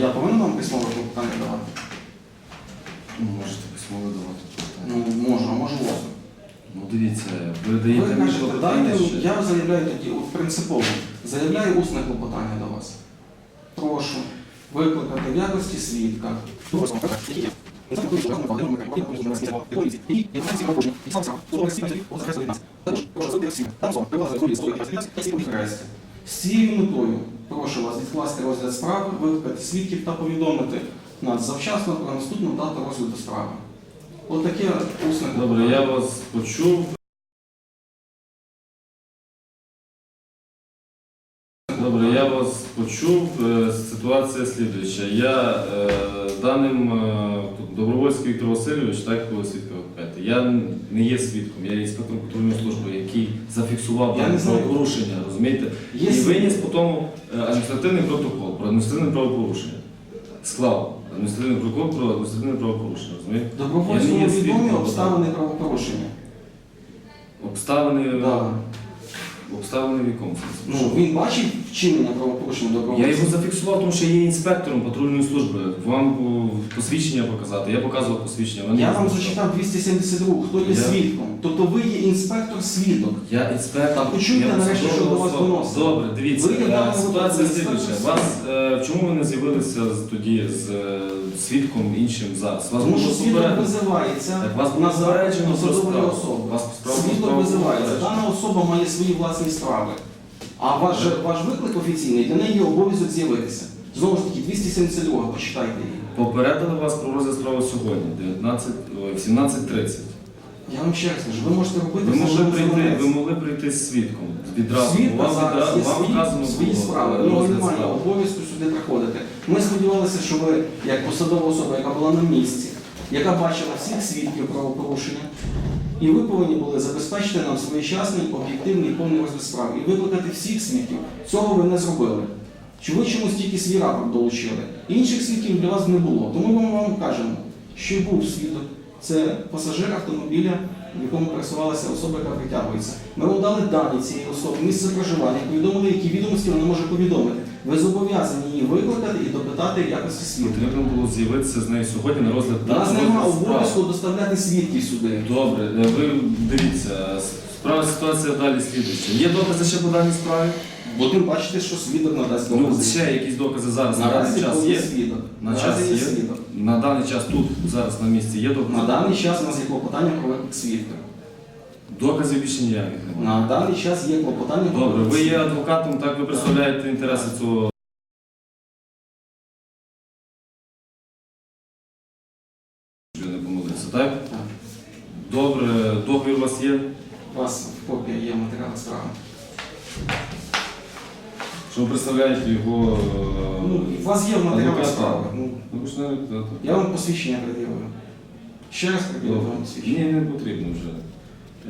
я повинен вам письмове клопотання давати? Можете письмово давати Ну, можу, а можу вас. Ну дивіться, ви Ви мені кажете, клопотання дайте, ще. я заявляю тоді, от принципово, заявляю усне клопотання до вас. Прошу викликати в якості свідка. З цією метою прошу вас відкласти розгляд справи, викликати свідків та повідомити нас завчасно про наступну дату розгляду справи. Отаке усне Добре, я вас почув. Добре, я вас почув. Е, Ситуація слідуюча. Я е, даним е, Добровольський Віктор Васильович, так свідка викликаєте, я не є свідком, я є інспектором патрульної служби, який зафіксував дане правопорушення, розумієте? Є і виніс по тому адміністративний протокол про адміністративне правопорушення. Склав адміністративний протокол про адміністративне правопорушення, розумієте? Добровольському відомі обставини правопорушення. Обставини, Да. обставини в якому сенсі? Ну, він бачив вчинення правопорушення Я його зафіксував, тому що я є інспектором патрульної служби. Вам о, посвідчення показати. Я показував посвідчення. вони Я не вам зачитав 272, хто є Я- свідком. Тобто ви є інспектор-свідок. Я інспектор. Почуйте я нарешті, що до вас особа. доносить. Добре, дивіться. Ви е, Ситуація слідуюча. інспектор Вас е, чому ви не з'явилися з- тоді з е, свідком іншим зараз? Вас Тому було що свідок попередено. визивається Так вас було на попереджено про посадової справу. особи. Вас справу Свідок справу визивається. попереджено. Дана особа має свої власні справи. А ваш, ваш виклик офіційний, для неї є обов'язок з'явитися. Знову ж таки, 272, почитайте її. Попередили вас про розгляд справи сьогодні, 19, ой, в 17.30. Я вам ще раз кажу, ви можете робити Ви все, могли що прийти, ви могли прийти з свідком відразу. Свідка Вам, зараз відра- є вам свої, вказано свої було, справи. Ну, розгляд немає справи. обов'язку сюди приходити. Ми сподівалися, що ви, як посадова особа, яка була на місці, яка бачила всіх свідків правопорушення, і ви повинні були забезпечити нам своєчасний, об'єктивний, повний розгляд справи і викликати всіх свідків. Цього ви не зробили. Чи ви чомусь тільки свій рапорт долучили? Інших свідків для вас не було. Тому ми вам кажемо, що був свідок. Це пасажир автомобіля, в якому пересувалася особа, яка притягується. Ми вам дали дані цієї особи, місце проживання, повідомили, які відомості вона може повідомити. Ви зобов'язані її викликати і допитати в якості свідка. Потрібно було з'явитися з нею сьогодні на розгляд У нас немає обов'язку доставляти свідків сюди. Добре, е, ви дивіться, справа ситуація далі слідуюча. Є докази ще по даній справі? Будемо бачити, що свідок надасть Ну, докази. ще якісь докази зараз на Наразі даний час був є? свідок. На Наразі час є є? свідок. На даний час тут, зараз на місці є докази? На даний час у нас є клопотання про виклик свідка. Доказів більше ніяких немає. На даний час є клопотання Добре, ви є адвокатом, так ви представляєте інтереси цього. Щоб не помилився, так? Так. Добре, договір у вас є? У вас в копія є матеріалу справи. Що ви представляєте його. е, Ну, у вас є в матеріалах адвоката? справи. Ну, Ну, ви ж не я вам посвідчення пред'явив. Ще раз пред'явив вам посвідчення. Ні, не потрібно вже.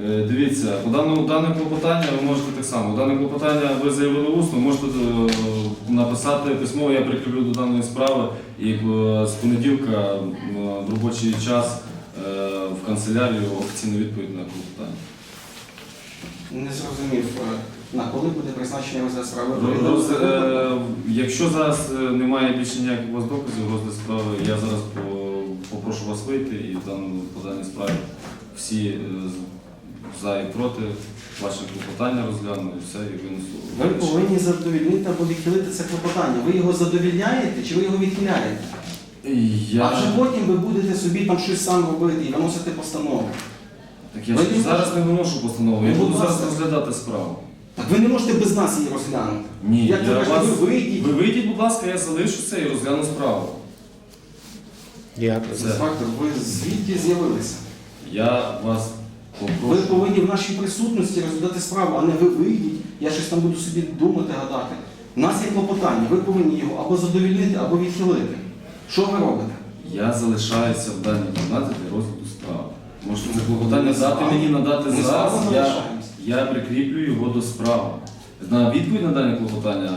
Е, Дивіться, по даному дане клопотання ви можете так само. Дане клопотання ви заявили усно, можете е, написати письмо, я прикріплю до даної справи і е, з понеділка в робочий час в канцелярію офіційну відповідь на клопотання. Не зрозумів, на коли буде призначений розгляд справи. Роз- е, Якщо зараз немає більше ніяких у вас доказів розгляд справи, я зараз попрошу вас вийти і в даному по даній справі всі за і проти ваші клопотання розгляну і все, і винесу. Ви повинні задовільнити або відхилити це клопотання. Ви його задовільняєте чи ви його відхиляєте? Я... А вже потім ви будете собі там щось сам робити і виносити постанову. Так я Ви ж зараз не виношу постанову, я Ну, буду будь зараз ласка. розглядати справу. Так ви не можете без нас її розглянути. Ні, Як ви я кажете, вас... ви вийдіть. ви вийдіть, будь ласка, я залишуся і розгляну справу. Як? Все. Фактор, ви звідки з'явилися? Я вас Ви повинні в нашій присутності розглядати справу, а не ви вийдіть, я щось там буду собі думати, гадати. У нас є клопотання, ви повинні його або задовільнити, або відхилити. Що ви робите? Я залишаюся в даній кімнаті для розгляду справи. Можете це клопотання дати мені надати зараз. Я, я прикріплю його до справи. На відповідь на дане клопотання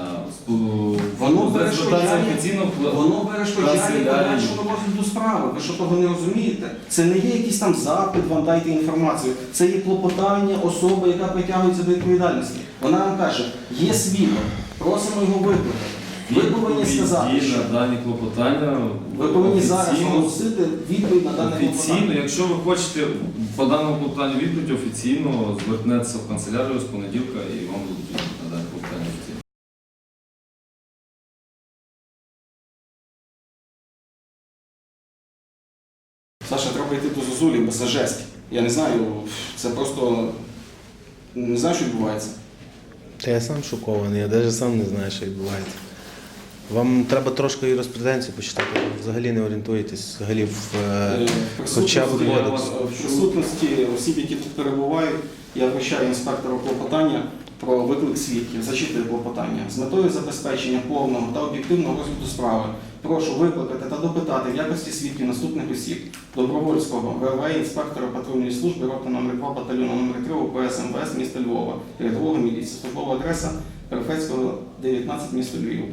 Воно перешкоджає- офіційно Воно перешкоджає подальшому розгляду справи. Ви що того не розумієте? Це не є якийсь там запит, вам дайте інформацію. Це є клопотання особи, яка притягується до відповідальності. Вона вам каже, є свідок, просимо його викликати. Ви повинні сказати, що- на дані клопотання. Ви повинні зараз оголосити відповідь на дане Офіційно, клопотання. якщо ви хочете по даному клопотанню відповідь, офіційно звернеться в канцелярію з понеділка і вам будуть на дане клопотання офіційно. Саша, треба йти до Зозулі, бо це жесть. Я не знаю, це просто не знаю, що відбувається. Та я сам шокований, я навіть сам не знаю, що відбувається. Вам треба трошки юриспруденцію почитати, ви взагалі не орієнтуєтесь взагалі в е, хоча б кодекс. В присутності осіб, які тут перебувають, я вручаю інспектору клопотання про виклик свідків, зачитую клопотання з метою забезпечення повного та об'єктивного розгляду справи. Прошу викликати та допитати в якості свідків наступних осіб добровольського ВВ, інспектора патрульної служби, роти номер 2 батальйону номер 3 УПС МВС міста Львова, рядового міліції, службова адреса Перфецького 19 місто Львів.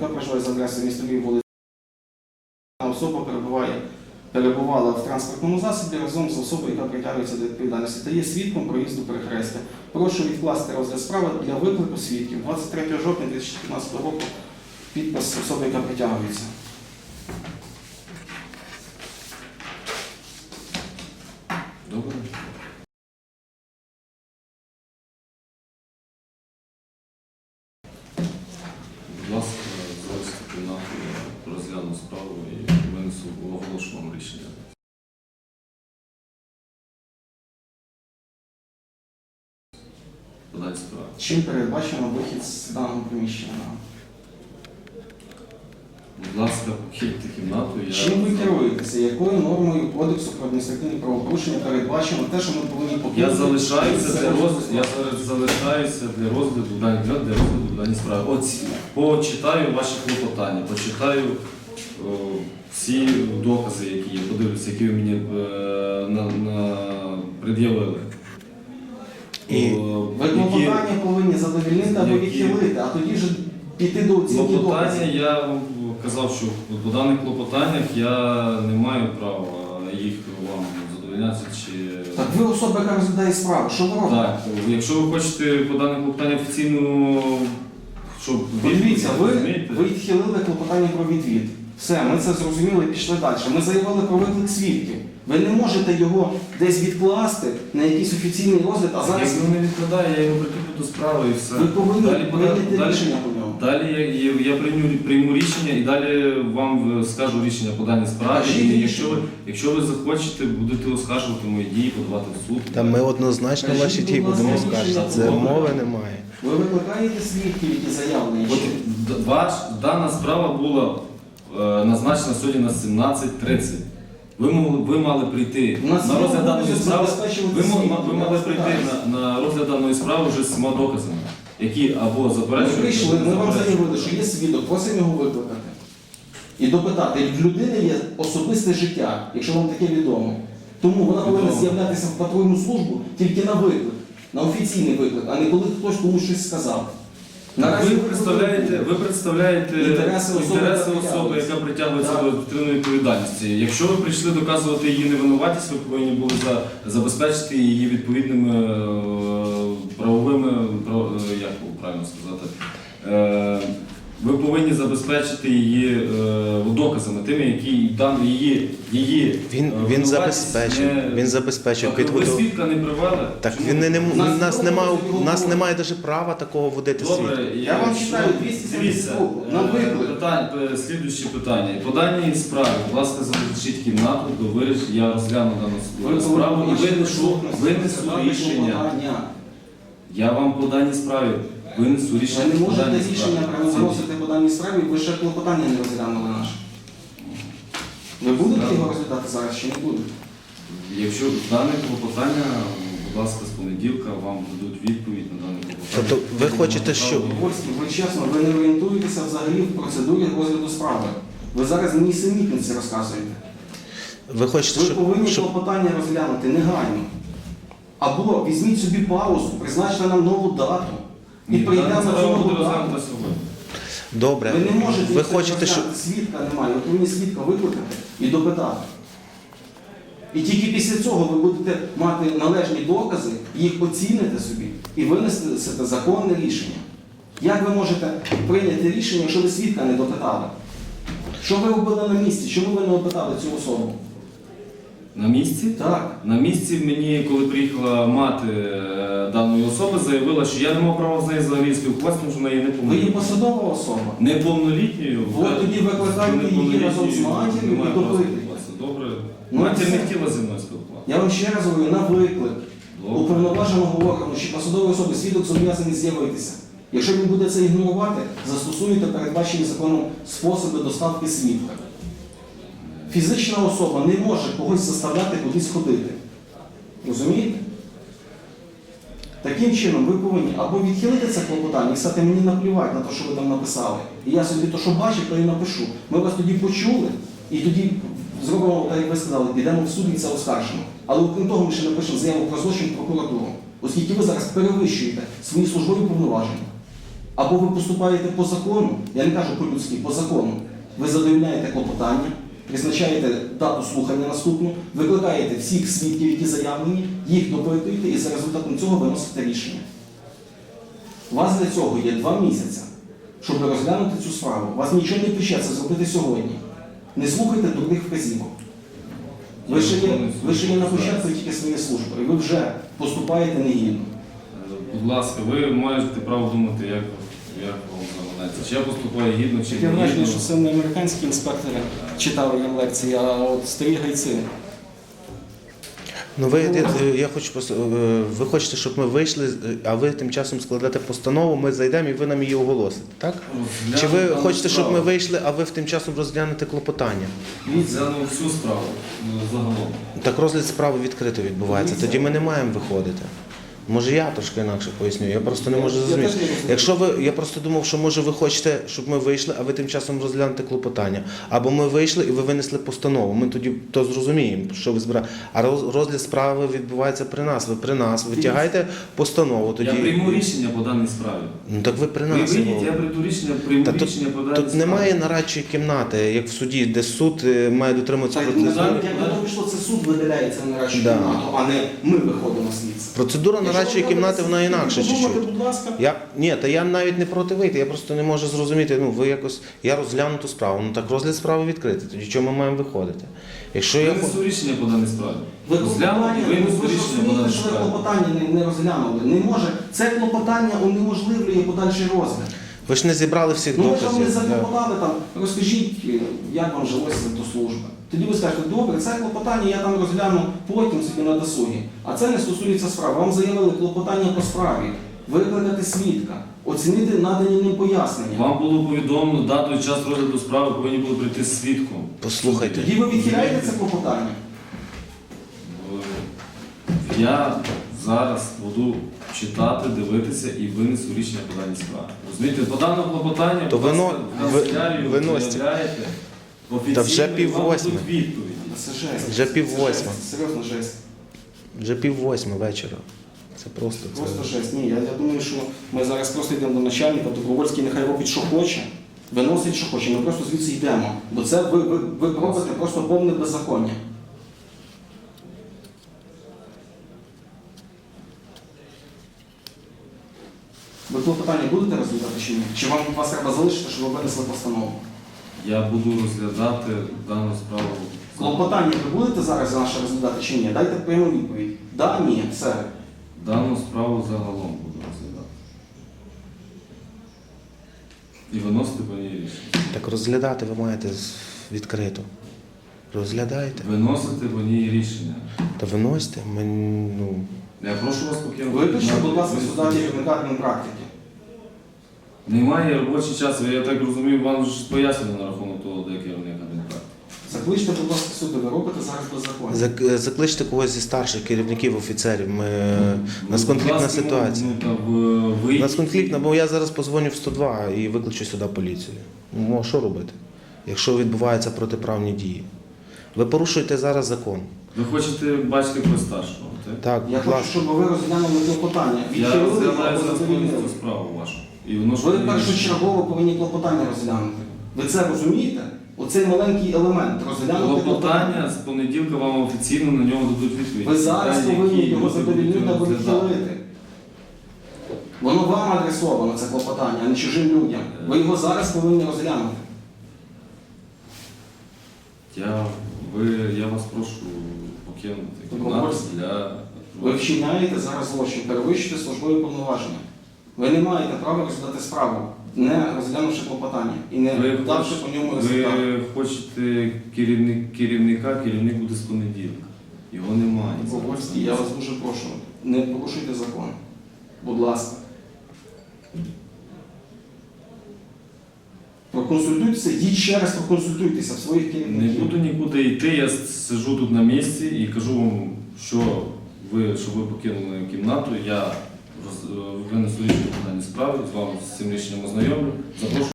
Яка проживає за адресою міста Львів, вулиця особа перебуває, перебувала в транспортному засобі разом з особою, яка притягується до відповідальності та є свідком проїзду перехрестя. Прошу відкласти розгляд справи для виклику свідків 23 жовтня 2015 року. Підпис особи, яка притягується. Добре. Будь ласка, залиште кімнату, я розгляну справу і винесу оголошу вам рішення. Подалі справи. Чим передбачено вихід з даного приміщення? Будь ласка, покиньте кімнату. Я... Чим ви керуєтеся? Якою нормою кодексу про адміністративні правопорушення передбачено те, що ми повинні покинути? Я залишаюся для розгляду, я зараз залишаюся для розгляду даних для розгляду даної справи. От почитаю ваші клопотання, почитаю о, всі докази, які є, подивлюся, які ви мені е, на, на пред'явили. І Ви клопотання повинні задовільнити або які- відхилити, а тоді вже піти до оцінки Клопотання, доказів. я вам казав, що по даних клопотаннях я не маю права їх вам задовольняти чи. Так ви особа, яка розглядає справу. Що ви робите? Так, якщо ви хочете по даних клопотаннях офіційно, щоб Подивіться, ви, розумієте? ви відхилили клопотання про відвід. Все, ми це зрозуміли і пішли далі. Ми заявили про виклик свідків. Ви не можете його десь відкласти на якийсь офіційний розгляд, а зараз Як не відкладає, я його прикріплю до справи і все. ви повинні Далі буде- прийняти далі- рішення по ньому. Далі я, я, я прийму, прийму рішення і далі вам е, скажу рішення по даній справі. Кажіть І якщо ви, якщо ви захочете, будете оскаржувати мої дії, подавати в суд. Та ми однозначно Кажіть, ваші будь дії ласка, будемо скаржити. Це добре. мови немає. Ви викликаєте свідків, які заявлені. От, чи- д- ваш, дана справа була назначена сьогодні на 17.30. Ви, мали- ви мали прийти У нас на розгляд даної справи. Ви, мо- ви мали прийти на, на розгляд даної справи вже з всіма доказами, які або Ми заперечують. прийшли, або ми вам заперечують. заявили, що є свідок, просимо його викликати. І допитати. В людини є особисте життя, якщо вам таке відомо. Тому вона повинна Відомо. з'являтися в патрульну службу тільки на виклик, на офіційний виклик, а не коли хтось комусь щось сказав. Наразі Ви представляєте, ви представляєте Інтереси особи, інтереси особи, яка притягується Так. до адміністративної відповідальності. Якщо ви прийшли доказувати її невинуватість, ви повинні були за, забезпечити її відповідними е, правовими, про- е, як правильно сказати, е, ви повинні забезпечити її е, доказами, тими, які там її, її Він, е, він забезпечив, не- він забезпечив Так, Ви підготовку. свідка не привели? Так Чому? він не, не У нас нас немає, у нас немає навіть права такого водити. Добре, Я вам читаю 272 Дивіться, на е, виклик. Питання, слідуючі питання. По даній справі, будь ласка, залишіть кімнату до вирішення. Я розгляну дану Ви справу і винесу, винесу рішення. Я вам по даній справі винесу рішення. Ви не можете рішення справі. виносити по даній справі, ви ще клопотання не розглянули наше. Ви будете його розглядати зараз чи не будете? Якщо дане клопотання, будь ласка, з понеділка вам дадуть відповідь на дане клопотання. Тобто ви хочете, що- Вольський, ви чесно, ви не орієнтуєтеся взагалі в процедурі розгляду справи. Ви зараз мені самітниці розказуєте. Ви хочете, Ви щоб, повинні щоб клопотання розглянути негайно. Або візьміть собі паузу, призначте нам нову дату. І нову буде розглянута сьогодні. добре, Ви не можете ви хочете, розглянути. свідка немає. Ви повинні свідка викликати і допитати. І тільки після цього ви будете мати належні докази, їх оціните собі і винести себе законне рішення. Як ви можете прийняти рішення, якщо ви свідка не допитали? Що ви робили на місці? Чому ви не опитали цю особу? На місці? Так. На місці мені, коли приїхала мати даної особи, заявила, що я не мав права з нею взагалі спілкуватися, тому що вона є Ви є неповнолітньою. посадова особа. Неповнолітньою. От тоді викликайте її разом з матір'ю і допитуйте. Добре. Ну, Матір не хотіла зі мною спілкуватися. Я вам ще раз говорю, на виклик. Добре. Уповноваженого органу чи посадової особи свідок зобов'язаний з'явитися. Якщо він буде це ігнорувати, застосуйте передбачені законом способи доставки свідка. Фізична особа не може когось заставляти кудись ходити. Розумієте? Таким чином, ви повинні або відхилити це клопотання і сказати, мені наплювати на те, що ви там написали. І я собі то, що бачив, то і напишу. Ми вас тоді почули, і тоді зробимо, так як ви сказали, підемо в суд і це оскаржимо. Але окрім того, ми ще напишемо заяву про злочин прокуратуру, оскільки ви зараз перевищуєте свої службові повноваження. Або ви поступаєте по закону, я не кажу по-людськи, по закону. Ви задовольняєте клопотання, призначаєте дату слухання наступну, викликаєте всіх свідків, які заявлені, їх допитуєте і за результатом цього виносите рішення. У вас для цього є два місяці, щоб розглянути цю справу. У вас нічого не пише це зробити сьогодні. Не слухайте дурних вказівок. Ви ще є, ви ще є на початку тільки своєї служби, і ви вже поступаєте негідно. Будь ласка, ви маєте право думати, як, вам заманеться. Чи я поступаю гідно, чи Таке не гідно. що це не американські інспектори читали їм лекції, а от старі гайці. Ну ви я, я хочу просто е, ви хочете, щоб ми вийшли, е, а ви тим часом складете постанову, ми зайдемо і ви нам її оголосите, так? Чи ви дану хочете, щоб ми справу. вийшли, а ви в тим часом розглянете клопотання? Ні, Розглянемо всю справу ну, загалом. Так розгляд справи відкрито відбувається. Тоді ми не маємо виходити. Може я трошки інакше поясню. Я просто не можу зрозуміти. Якщо ви, я просто думав, що може ви хочете, щоб ми вийшли, а ви тим часом розглянете клопотання. Або ми вийшли і ви винесли постанову. Ми тоді то зрозуміємо, що ви збираєте. А розгляд справи відбувається при нас. Ви при нас витягаєте постанову. Тоді Я прийму рішення по даній справі. ну так ви при Ви нас. вийдіть, його. я прийду рішення, прийму Та тут, рішення по даній тут справі. немає нарадчої кімнати, як в суді, де суд е, має дотримуватися Так, процедури. як на то це суд видаляється на нарадчу Да. кімнату, а не ми виходимо звідси. Процедура Якщо нарадчої кімнати вона подумати, чуть-чуть. Я ні, та я навіть не проти вийти. Я просто не можу зрозуміти. Ну ви якось я розгляну ту справу. Ну так розгляд справи відкритий. Тоді чому ми маємо виходити? Якщо я Винесу рішення по даній справі. Ви Розгляну і ви винесу ви ж рішення по розумієте, даній що ви справі. клопотання не, не розглянули. Не може. Це клопотання унеможливлює подальший розгляд. ви ж не зібрали всіх Ну ви ж вам не доказів. Заклопотали там, розкажіть, е, як вам жилося до служби. Тоді ви скажете, добре, це клопотання я там розгляну потім собі на досугі. А це не стосується справи. Вам заявили клопотання по справі, викликати свідка, оцінити надані ним пояснення. Вам було повідомлено дату і час розгляду справи, повинні були прийти з свідком. Послухайте. Тоді ви відхиляєте це клопотання. Е, Я зараз буду читати, дивитися і винесу рішення по даній справі. Розумієте, по даному клопотанню То ви- виносьте. заявляєте офіційно, Та вже. Це жесть. Вже пів восьма. Серйозно жесть. Вже пів восьми вечора. Це просто це. Просто жесть. Ні, я, я думаю, що ми зараз просто йдемо до начальника, Добровольський нехай робить, що хоче, виносить, що хоче. Ми просто звідси йдемо. Бо це ви, ви, ви робите просто повне беззаконня. Ви клопотання будете розглядати чи ні? Чи вам вас треба залишити, щоб ви винесли постанову? Я буду розглядати дану справу. Клопотання ви будете зараз за наше розглядати чи ні? Дайте пряму відповідь. Да, ні, все. Дану справу загалом буду розглядати. І виносити по ній рішення. Так розглядати ви маєте з- відкрито. Розглядайте. Виносити по ній рішення. Та виносьте. Ми, ну, Я прошу вас покинути. Виключно, будь ласка, сюди керівника адмінпрактики. Немає робочий час, я так розумію, вам вже пояснено на рахунок того, де керівник адмінпрактики. Закличте, будь ласка, сюди, ви робите зараз беззаконня. зак- е, закличте когось зі старших керівників, офіцерів. Ми, у нас Будь конфліктна ласка, ну, ситуація. Ну, та в- У ви... нас конфліктна, бо я зараз позвоню в 102 і викличу сюди поліцію. Ну, а що робити, якщо відбуваються протиправні дії? Ви порушуєте зараз закон. Ви хочете бачити когось старшого, так? Так, Я будь хочу, ласка. щоб ви розглянули клопотання. Я Відхилили розглядаю або зараз задовільнили. справу вашу. І Ви по ній рішення. першочергово повинні клопотання розглянути. Ви це розумієте? Оцей маленький елемент розглянути Клопотання з понеділка вам офіційно на нього дадуть відповідь. Ви зараз Питання, повинні які його ви задовільнити будете або відхилити. Воно вам адресовано, це клопотання, а не чужим людям. Ви його зараз повинні розглянути. Я, ви, я вас прошу покинути Добре. для... Ви вчиняєте зараз злочин, перевищуєте службові повноваження. Ви не маєте права розглядати справу, не розглянувши клопотання і не Ви, давши по ньому результат. ви хочете керівник, керівника, керівник буде з понеділка. Його немає. Погорський, я вас дуже прошу, не порушуйте закон. Будь ласка. Проконсультуйтеся, йдіть ще раз проконсультуйтеся в своїх Не керівників. буду нікуди йти, я сижу тут на місці і кажу вам, що ви, щоб ви покинули кімнату, я винесу рішення по даній з вами з цим рішенням ознайомлю. Запрошую.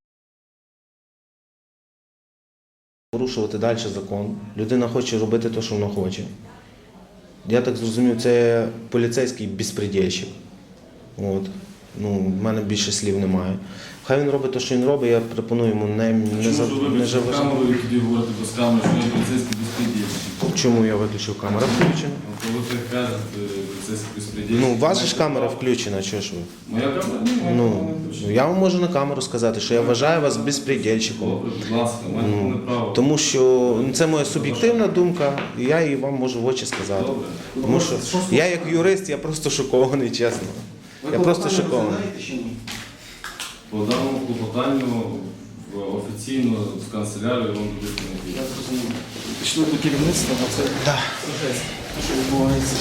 порушувати далі закон. Людина хоче робити те, що вона хоче. Я так зрозумів, це поліцейський безпредельщик. От. Ну, в мене більше слів немає. Хай він робить те, що він робить, я пропоную йому не, не, Чому за- ви не заважати. камеру і тоді говорите без камери, що я поліцейський безпредельщик? Чому я виключив камеру? Включена. Ну, Коли ви так кажете, поліцейський безпредельщик. Ну, у вас же ж камера включена, чого ж ви? Моя камера? Ні, моя Ну, камера не включена. я вам можу на камеру сказати, що я вважаю вас безпредельщиком. Добре, будь ласка, у мене Ну, повне право. Тому що ну, це моя суб'єктивна думка, і я її вам можу в очі сказати. Добре. Тому що я як юрист, я просто шокований, чесно. Ви я просто клопотання шокований. розглядаєте чи ні? По даному клопотанню офіційно з канцелярію вам дадуть Я зрозумів. Пішли до керівництва, бо це Да. Що відбувається?